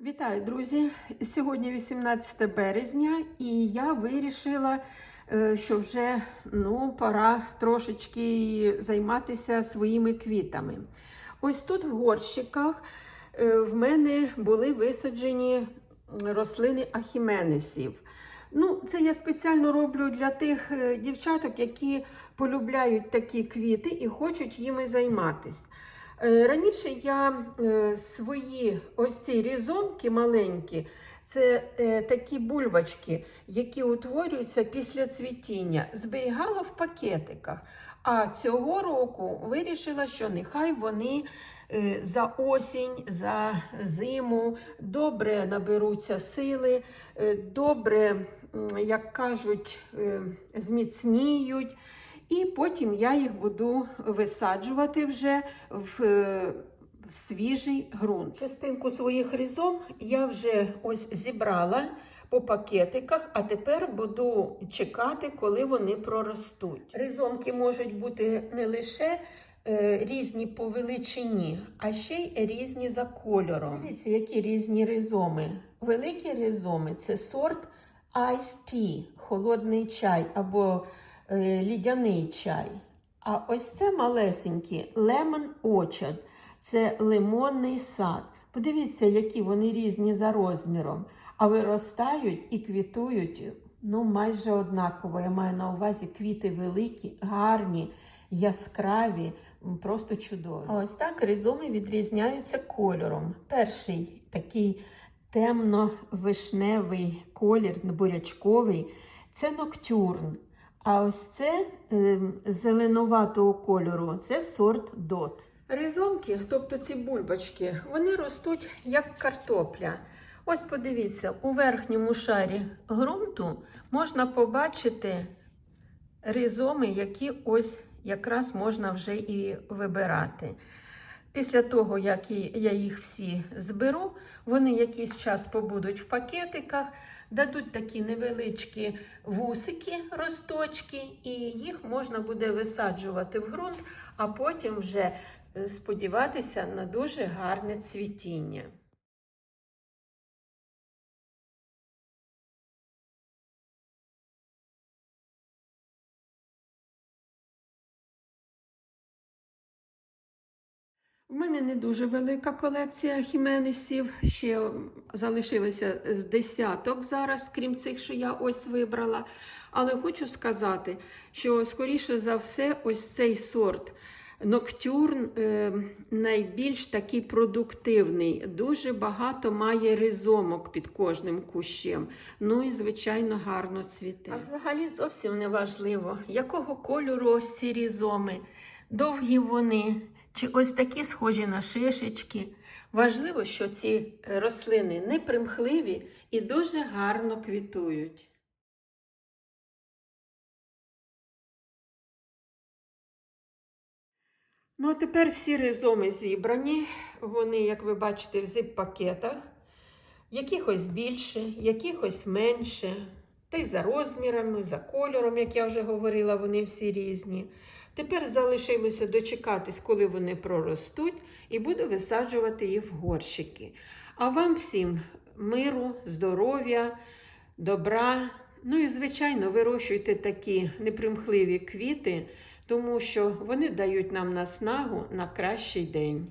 Вітаю, друзі! Сьогодні 18 березня, і я вирішила, е, що вже ну, пора трошечки займатися своїми квітами. Ось тут в горщиках е, в мене були висаджені рослини ахіменесів. Ну, це я спеціально роблю для тих е, дівчаток, які полюбляють такі квіти і хочуть їми займатися. Е, Раніше я е, свої ось ці різомки маленькі, це е, такі бульбочки, які утворюються після цвітіння, зберігала в пакетиках. А цього року вирішила, що нехай вони за осінь, за зиму добре наберуться сили, добре, як кажуть, зміцніють. І потім я їх буду висаджувати вже в, е, в свіжий ґрунт. Частинку своїх різом я вже ось зібрала по пакетиках, а тепер буду чекати, коли вони проростуть. Ризомки можуть бути не лише е, різні по величині, а ще й різні за кольором. Дивіться, які різні ризоми. Великі ризоми це сорт Ice Tea, холодний чай або лідяний чай. А ось це малесенькі Lemon Orchard, це лимонний сад. Подивіться, які вони різні за розміром, а виростають і квітують ну, майже однаково. Я маю на увазі квіти великі, гарні, яскраві, просто чудові. А ось так ризоми відрізняються кольором. Перший такий темно-вишневий колір, бурячковий це ноктюрн. А ось це е, зеленуватого кольору це сорт дот. Ризомки, тобто ці бульбочки, вони ростуть як картопля. Ось подивіться, у верхньому шарі ґрунту можна побачити ризоми, які ось якраз можна вже і вибирати. Після того, як я їх всі зберу, вони якийсь час побудуть в пакетиках, дадуть такі невеличкі вусики, росточки, і їх можна буде висаджувати в ґрунт, а потім вже е, сподіватися на дуже гарне цвітіння. У мене не дуже велика колекція хіменесів, ще залишилося з десяток зараз, крім цих, що я ось вибрала. Але хочу сказати, що скоріше за все, ось цей сорт Ноктюрн е, найбільш такий продуктивний. Дуже багато має ризомок під кожним кущем. Ну і, звичайно, гарно цвіте. А взагалі зовсім не важливо, якого кольору ось ці різоми, довгі вони. Чи ось такі схожі на шишечки. Важливо, що ці рослини не примхливі і дуже гарно квітують. Ну, а тепер всі ризоми зібрані. Вони, як ви бачите, в зип-пакетах. Якихось більше, якихось менше. Та й за розмірами, за кольором, як я вже говорила, вони всі різні. Тепер залишилося дочекатись, коли вони проростуть, і буду висаджувати їх в горщики. А вам всім миру, здоров'я, добра. Ну і, звичайно, вирощуйте такі непримхливі квіти, тому що вони дають нам наснагу на кращий день.